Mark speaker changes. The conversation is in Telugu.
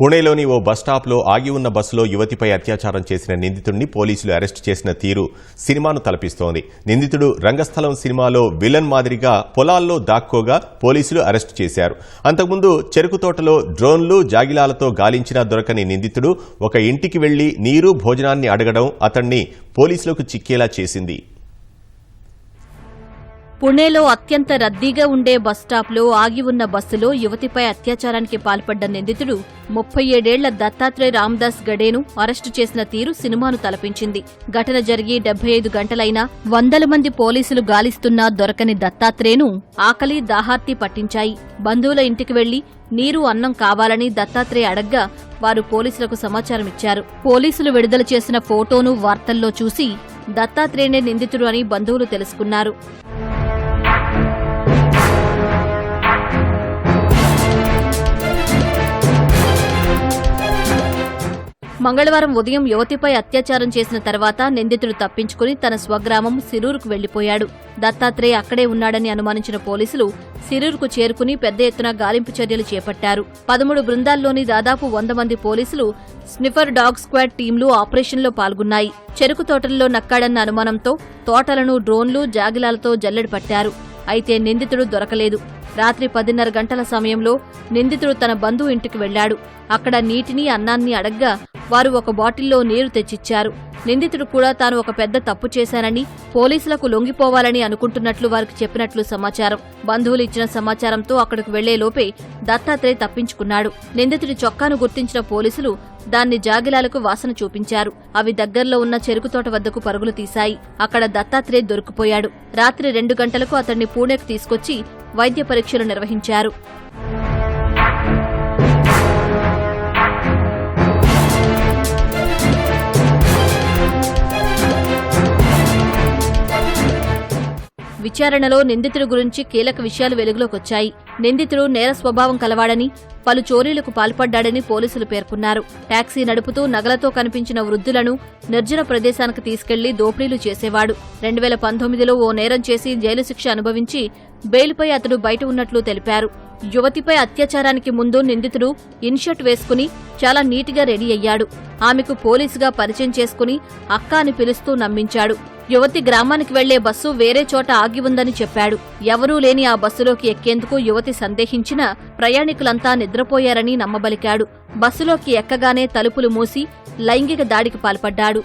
Speaker 1: పుణేలోని ఓ బస్టాప్లో ఆగి ఉన్న బస్సులో యువతిపై అత్యాచారం చేసిన నిందితుడిని పోలీసులు అరెస్టు చేసిన తీరు సినిమాను తలపిస్తోంది. నిందితుడు రంగస్థలం సినిమాలో విలన్ మాదిరిగా పొలాల్లో దాక్కోగా పోలీసులు అరెస్టు చేశారు. అంతకుముందు చెరుకు తోటలో డ్రోన్లు జాగిలాలతో గాలించినా దొరకని నిందితుడు ఒక ఇంటికి వెళ్ళి నీరు భోజనాన్ని అడగడం అతన్ని పోలీసులకు చిక్కేలా చేసింది.
Speaker 2: పుణేలో అత్యంత రద్దీగా ఉండే బస్టాప్లో ఆగి ఉన్న బస్సులో యువతిపై అత్యాచారానికి పాల్పడ్డ నిందితుడు ముప్పై ఏడేళ్ళ దత్తాత్రేయ రామదాస్ గడేను అరెస్టు చేసిన తీరు సినిమాను తలపించింది. ఘటన జరిగి డెబ్బై ఐదు గంటలైనా వందల మంది పోలీసులు గాలిస్తున్నా దొరకని దత్తాత్రేయను ఆకలి దాహార్తి పట్టించాయి. బంధువుల ఇంటికి వెళ్ళి నీరు అన్నం కావాలని దత్తాత్రేయ అడగ్గా వారు పోలీసులకు సమాచారం ఇచ్చారు. పోలీసులు విడుదల చేసిన ఫోటోను వార్తల్లో చూసి దత్తాత్రేయనే నిందితుడు అని బంధువులు తెలుసుకున్నారు. మంగళవారం ఉదయం యువతిపై అత్యాచారం చేసిన తర్వాత నిందితుడు తప్పించుకుని తన స్వగ్రామం సిరూరుకు వెళ్ళిపోయాడు. దత్తాత్రేయ అక్కడే ఉన్నాడని అనుమానించిన పోలీసులు సిరూరుకు చేరుకుని పెద్ద ఎత్తున గాలింపు చర్యలు చేపట్టారు. పదమూడు బృందాల్లోని దాదాపు వంద మంది పోలీసులు స్నిఫర్ డాగ్ స్క్వాడ్ టీంలు ఆపరేషన్లో పాల్గొన్నాయి. చెరుకు తోటల్లో నక్కాడన్న అనుమానంతో తోటలను డ్రోన్లు జాగిలాలతో జల్లెడ పట్టారు. అయితే నిందితుడు దొరకలేదు. రాత్రి పదిన్నర గంటల సమయంలో నిందితుడు తన బంధువు ఇంటికి వెళ్ళాడు. అక్కడ నీటిని అన్నాన్ని అడగ్గా వారు ఒక బాటిల్లో నీరు తెచ్చిచ్చారు. నిందితుడు కూడా తాను ఒక పెద్ద తప్పు చేశానని పోలీసులకు లొంగిపోవాలని అనుకుంటున్నట్లు వారికి చెప్పినట్లు సమాచారం. బంధువులు ఇచ్చిన సమాచారంతో అక్కడికి వెళ్ళేలోపే దత్తాత్రేయ తప్పించుకున్నాడు. నిందితుడి చొక్కాను గుర్తించిన పోలీసులు దాన్ని జాగిలాలకు వాసన చూపించారు. అవి దగ్గరలో ఉన్న చెరుకు తోట వద్దకు పరుగులు తీశాయి. అక్కడ దత్తాత్రేయ దొరికిపోయాడు. రాత్రి రెండు గంటలకు అతన్ని పూణేకు తీసుకొచ్చి వైద్య పరీక్షలు నిర్వహించారు. విచారణలో నిందితుడి గురించి కీలక విషయాలు వెలుగులోకొచ్చాయి. నిందితుడు నేర స్వభావం కలవాడని పలు చోరీలకు పాల్పడ్డాడని పోలీసులు పేర్కొన్నారు. టాక్సీ నడుపుతూ నగలతో కనిపించిన వృద్ధులను నిర్జన ప్రదేశానికి తీసుకెళ్ళి దోపిడీలు చేసేవాడు. రెండు వేల పంతొమ్మిదిలో ఓ నేరం చేసి జైలు శిక్ష అనుభవించి బెయిల్పై అతడు బయట ఉన్నట్లు తెలిపారు. యువతిపై అత్యాచారానికి ముందు నిందితుడు ఇన్షర్ట్ వేసుకుని చాలా నీటిగా రెడీ అయ్యాడు. ఆమెకు పోలీసుగా పరిచయం చేసుకుని అక్క అని పిలుస్తూ నమ్మించాడు. యువతి గ్రామానికి వెళ్ళే బస్సు వేరే చోట ఆగి ఉందని చెప్పాడు. ఎవరూ లేని ఆ బస్సులోకి ఎక్కేందుకు యువతి సందేహించిన ప్రయాణికులంతా నిద్రపోయారని నమ్మబలికాడు. బస్సులోకి ఎక్కగానే తలుపులు మూసి లైంగిక దాడికి పాల్పడ్డాడు.